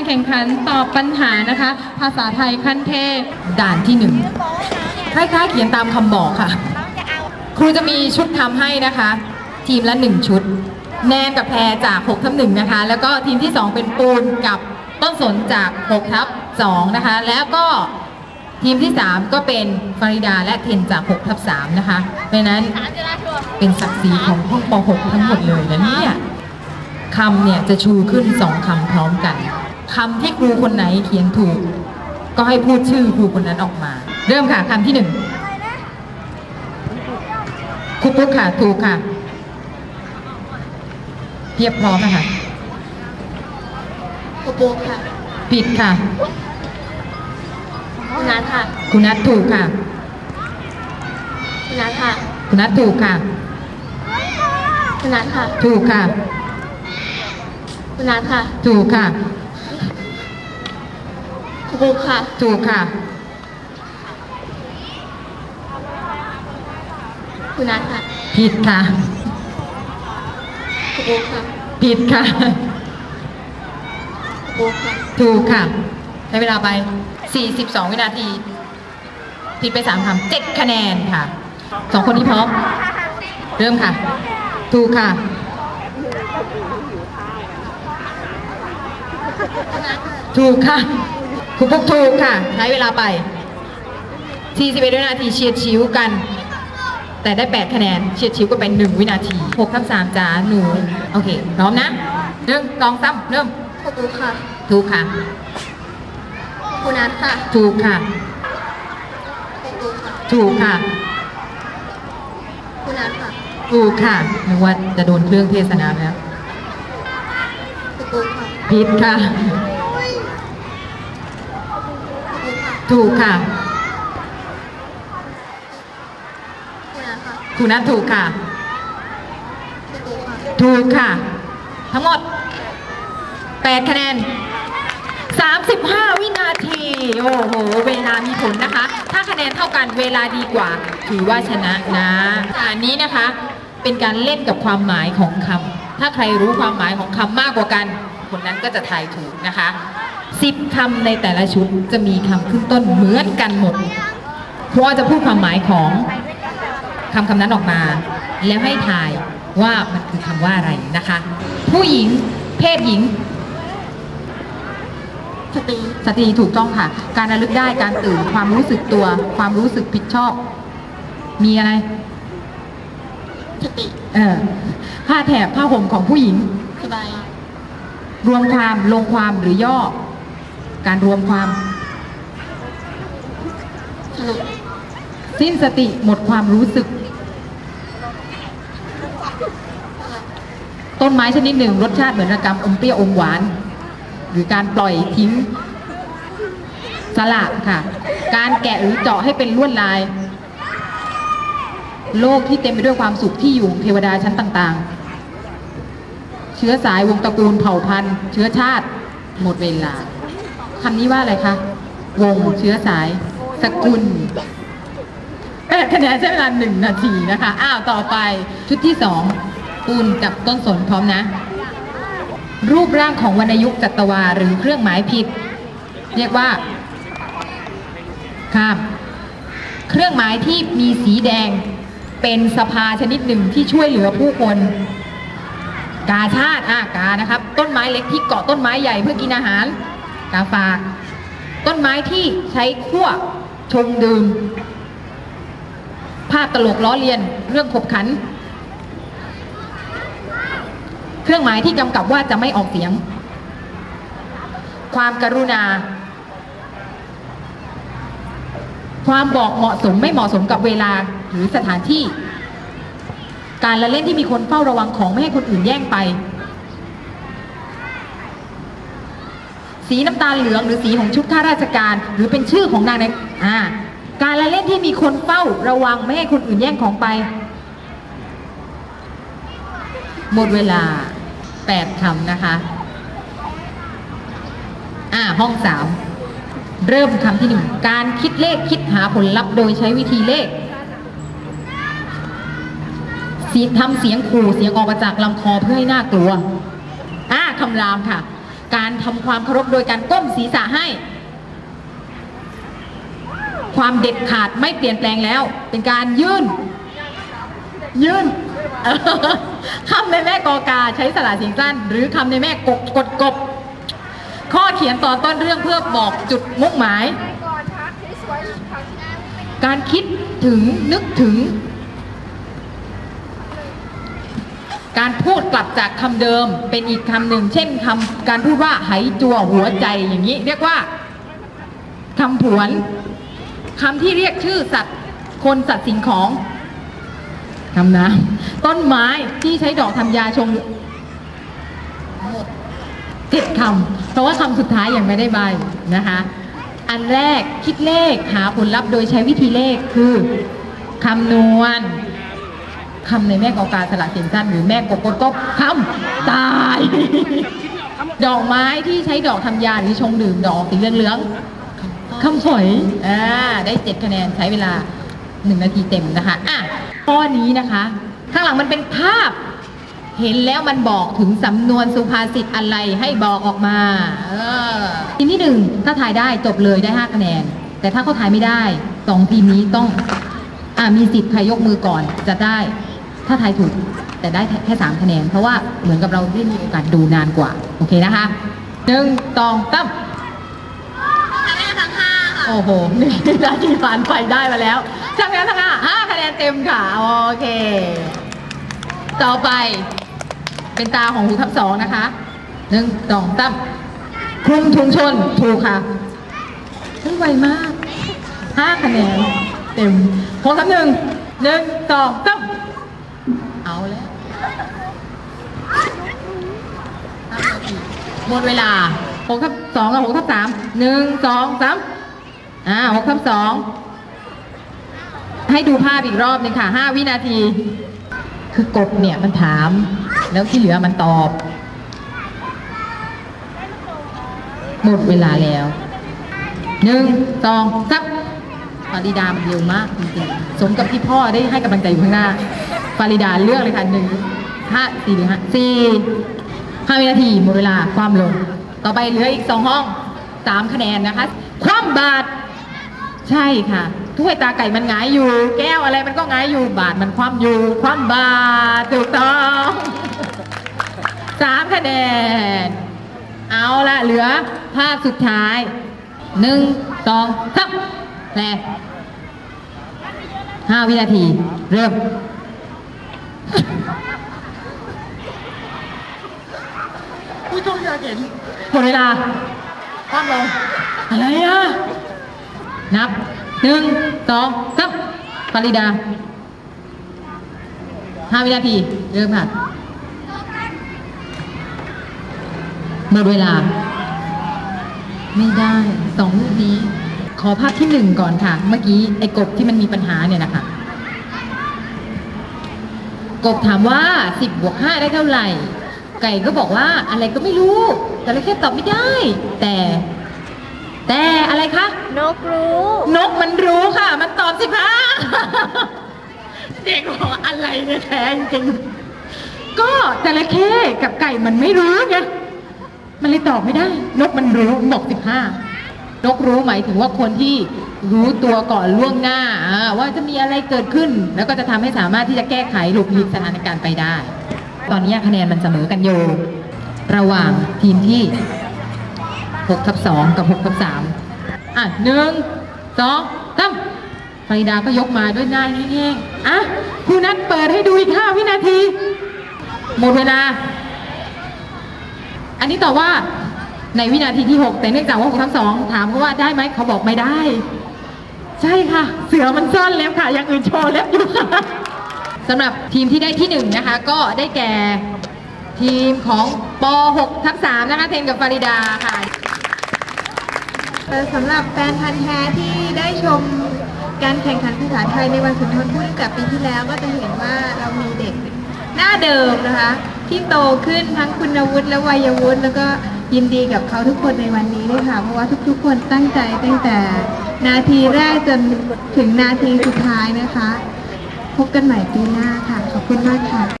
การแข่งขันตอบปัญหานะคะ ภาษาไทยขั้นเทพด่านที่หนึ่งคล้ายๆเขียนตามคำบอกค่ะ ครูจะมีชุดทำให้นะคะ ทีมละ1ชุด แนนกับแพรจาก6ทับ1นะคะ แล้วก็ทีมที่2เป็นปูนกับต้นสนจาก6ทับ2นะคะ แล้วก็ทีมที่ 3 ก็เป็นฟาริดาและเทนจาก6ทับ3นะคะเพราะนั้นเป็นศักดิ์ศรีของห้องป .6 ทั้งหมดเลยนะเนี่ยคำเนี่ยจะชูขึ้น 2คำพร้อมกัน คำที่ครูคนไหนเขียนถูก ก็ให้พูดชื่อครูคนนั้นออกมา เริ่มค่ะคำที่หนึ่งครูปุ๊กค่ะถูกค่ะเพียบพร้อมนะคะครูปูค่ะ ผิดค่ะคุณนัทค่ะคุณนัทถูกค่ะคุณนัทค่ะคุณนัทถูกค่ะคุณนัทค่ะ ถูกค่ะคุณนัทค่ะ ถูกค่ะ ครูปูค่ะ ถูกค่ะ คุณนัทค่ะ ผิดค่ะครูปูค่ะ ผิดค่ะครูปูค่ะ ถูกค่ะใช้เวลาไป 42 วินาที ผิดไป3คำ7คะแนนค่ะ สองคนนี้พร้อม เริ่มค่ะ ถูกค่ะถูกค่ะ คุณปุ๊กถูกค่ะ ใช้เวลาไป41วินาทีเฉียดชิวกัน แต่ได้ 8 คะแนนเฉียดชิวก็เป็น 1 วินาที6ทับ3จ้าหนู โอเค พร้อมนะหนึ่งสองสามเริ่มครูปูค่ะ ถูกค่ะคุณนัทค่ะ ถูกค่ะครูปูค่ะ ถูกค่ะคุณนัทค่ะ ถูกค่ะนึกว่าจะโดนเครื่องเทศนาแล้วครูปูค่ะผิดค่ะ ครูปูค่ะ ถูกค่ะคุณนัทค่ะคุณนัทถูกค่ะครูปูค่ะ ถูกค่ะ ทั้งหมด 8 คะแนน 35 วินาที โอ้โห เวลามีผลนะคะ ถ้าคะแนนเท่ากันเวลาดีกว่า ถือว่าชนะนะอันนี้นะคะ เป็นการเล่นกับความหมายของคำ ถ้าใครรู้ความหมายของคำมากกว่ากัน คนนั้นก็จะทายถูกนะคะ10คำในแต่ละชุดจะมีคำขึ้นต้นเหมือนกันหมดครูอ้อจะพูดความหมายของคำคำนั้นออกมา แล้วให้ทายว่ามันคือคำว่าอะไรนะคะ ผู้หญิง เพศหญิงสตรีสตรีถูกต้องค่ะ การระลึกได้การตื่นความรู้สึกตัว ความรู้สึกผิดชอบ มีอะไรสติเออผ้าแถบผ้าห่มของผู้หญิงสบาย รวมความลงความหรือย่อ การรวมความ สิ้นสติหมดความรู้สึก ต้นไม้ชนิดหนึ่ง รสชาติเหมือนระกำอมเปรี้ยวอมหวาน หรือการปล่อยทิ้ง สละค่ะ การแกะหรือเจาะให้เป็นลวดลาย โลกที่เต็มไปด้วยความสุขที่อยู่ของเทวดาชั้นต่าง ๆ เชื้อสายวงตระกูลเผ่าพันธุ์เชื้อชาติ หมดเวลาคำนี้ว่าอะไรคะวงเชื้อสายสกุลแปดคะแนนใช้เวลาหนึ่งนาทีนะคะอ้าวต่อไปชุดที่สองปูนกับต้นสนพร้อมนะ รูปร่างของวรรณยุกต์จัตวาหรือเครื่องหมายผิด เรียกว่าข้ามเครื่องหมายที่มีสีแดงเป็นสภาชนิดหนึ่งที่ช่วยเหลือผู้คน กาชาติอะกานะครับ ต้นไม้เล็กที่เกาะต้นไม้ใหญ่เพื่อกินอาหาร กาฝาก ต้นไม้ที่ใช้คั่วชงดื่ม ภาพตลกล้อเลียนเรื่องขบขัน เครื่องหมายที่กำกับว่าจะไม่ออกเสียง ความกรุณา ความบอกเหมาะสมไม่เหมาะสมกับเวลาหรือสถานที่ การละเล่นที่มีคนเฝ้าระวังของไม่ให้คนอื่นแย่งไป สีน้ำตาลเหลืองหรือสีของชุดข้าราชการ หรือเป็นชื่อของนางในอ่าการละเล่นที่มีคนเฝ้าระวังไม่ให้คนอื่นแย่งของไป หมดเวลา8คำนะคะ อ่าห้องสามเริ่มคำที่หนึ่งการคิดเลขคิดหาผลลัพธ์โดยใช้วิธีเลข เสียงทำเสียงขู่เสียงออกมาจากลำคอเพื่อให้น่ากลัวอ่าคำรามค่ะ การทำความเคารพโดยการก้มศีรษะให้ ความเด็ดขาดไม่เปลี่ยนแปลงแล้ว เป็นการยื่น ยื่นเออคำในแม่กอกาใช้สระเสียงสั้น หรือคำในแม่กกกดกบ ข้อเขียนตอนต้นเรื่องเพื่อบอกจุดมุ่งหมาย การคิดถึงนึกถึง การพูดกลับจากคำเดิมเป็นอีกคำหนึ่ง เช่นคำการพูดว่าไหจัวหัวใจอย่างนี้ เรียกว่าคำผวนคำที่เรียกชื่อสัตว์คนสัตว์สิ่งของคำน้ำต้นไม้ที่ใช้ดอกทำยาชงเจ็ดคำเพราะว่าคำสุดท้ายยังไม่ได้ใบนะคะ อันแรกคิดเลขหาผลลัพธ์โดยใช้วิธีเลขคือคำนวณ คำในแม่กอกาสละเสียงสั้นหรือแม่กบกดกบคำตาย ดอกไม้ที่ใช้ดอกทำยาหรือชงดื่มดอกสีเหลืองๆคำฝอยอ่าได้เจ็ดคะแนนใช้เวลาหนึ่งนาทีเต็มนะคะอะข้อนี้นะคะ ข้างหลังมันเป็นภาพ เห็นแล้วมันบอกถึงสำนวนสุภาษิตอะไรให้บอกออกมาเออทีมที่หนึ่งถ้าถ่ายได้จบเลยได้ห้าคะแนน แต่ถ้าเขาถ่ายไม่ได้สองทีมนี้ต้องอ่ามีสิทธิ์ใครยกมือก่อนจะได้ ถ้าทายถูกแต่ได้แค่สามคะแนน เพราะว่าเหมือนกับเราได้มีโอกาสดูนานกว่า โอเคนะคะหนึ่งสองตั้มโอ้โหหนึ่งนาทีผ่านไปได้มาแล้วช่างนั้นทั้งห้าห้าคะแนนเต็มค่ะ โอเค ต่อไป เป็นตาของหูทับสองนะคะหนึ่งสองตั้มคลุมถุงชนถูกค่ะเฮ้ยไวมากห้าคะแนนเต็มหกทับหนึ่งหนึ่งสองตั้มเอาแล้วห้านาที หมดเวลาหกทับสองกับหกทับสามหนึ่งสองสามอ่าหกทับสองให้ดูภาพอีกรอบหนึ่งค่ะห้าวินาที คือกบเนี่ยมันถาม แล้วที่เหลือมันตอบ หมดเวลาแล้วหนึ่งสองสามฟาริดามันเร็วมากจริงๆสมกับที่พ่อได้ให้กำลังใจอยู่ข้างหน้า ฟาริดาเลือกเลยค่ะหนึ่งห้าสี่หรือห้าสี่ ห้าวินาทีหมดเวลาความลง ต่อไปเหลืออีกสองห้องสามคะแนนนะคะ ความบาทใช่ค่ะถ้วยตาไก่มันหงายอยู่ แก้วอะไรมันก็หงายอยู่ บาทมันคว่ำอยู่ คว่ำบาทถูกต้องสามคะแนน เอาละเหลือภาพสุดท้ายหนึ่งสองสามแปห้าวินาที เริ่ม อุ้ยต้องอยากเห็นหมดเวลาคว่ำลงอะไรอะ นับหนึ่งสองสามฟาริดาห้าวินาที เริ่มค่ะหมดเวลา ไม่ได้สองรูปนี้ ขอภาพที่หนึ่งก่อนค่ะ เมื่อกี้ ไอ้กบที่มันมีปัญหาเนี่ยนะคะ กบถามว่า 10บวก5ได้เท่าไหร่ ไก่ก็บอกว่าอะไรก็ไม่รู้แต่ละแค่ตอบไม่ได้ แต่ แต่อะไรคะ นกรู้ นกมันรู้ค่ะ มันตอบสิคะเด็กบอกอะไรเนี่ยแท้จริงๆก็จระเข้กับไก่มันไม่รู้ไงมันเลยตอบไม่ได้ นกมันรู้บอกสิบห้านกรู้หมายถึงว่าคนที่รู้ตัวก่อนล่วงหน้าอ่าว่าจะมีอะไรเกิดขึ้น แล้วก็จะทำให้สามารถที่จะแก้ไขหลบหลีกสถานการณ์ไปได้ ตอนนี้คะแนนมันเสมอกันอยู่ ระหว่างทีมที่6ทับ2กับ6ทับ3อะหนึ่งสองสามฟาริดาก็ยกมาด้วยหน้าแห้งๆอะครูนัทเปิดให้ดูอีก 5 วินาที หมดเวลา อันนี้ตอบว่าในวินาทีที่ 6 แต่เนื่องจากว่า6ทั้งสองถามเขาว่าได้ไหมเขาบอกไม่ได้ ใช่ค่ะ เสือมันซ่อนเล็บค่ะ อย่างอื่นโชว์เล็บอยู่ค่ะ สำหรับทีมที่ได้ที่หนึ่งนะคะ ก็ได้แก่ทีมของป .6 ทับ3นะคะ เทนกับฟาริดาค่ะสำหรับแฟนพันธ์แท้ที่ได้ชมการแข่งขันภาษาไทยในวันสุนทรภู่ตั้งแต่ปีที่แล้วก็จะเห็นว่าเรามีเด็กหน้าเดิมนะคะ ที่โตขึ้นทั้งคุณวุฒิและวัยวุฒิแล้วก็ยินดีกับเขาทุกคนในวันนี้ด้วยค่ะ เพราะว่าทุกๆ คนตั้งใจตั้งแต่นาทีแรกจนถึงนาทีสุดท้ายนะคะ พบกันใหม่ปีหน้าค่ะ ขอบคุณมากค่ะ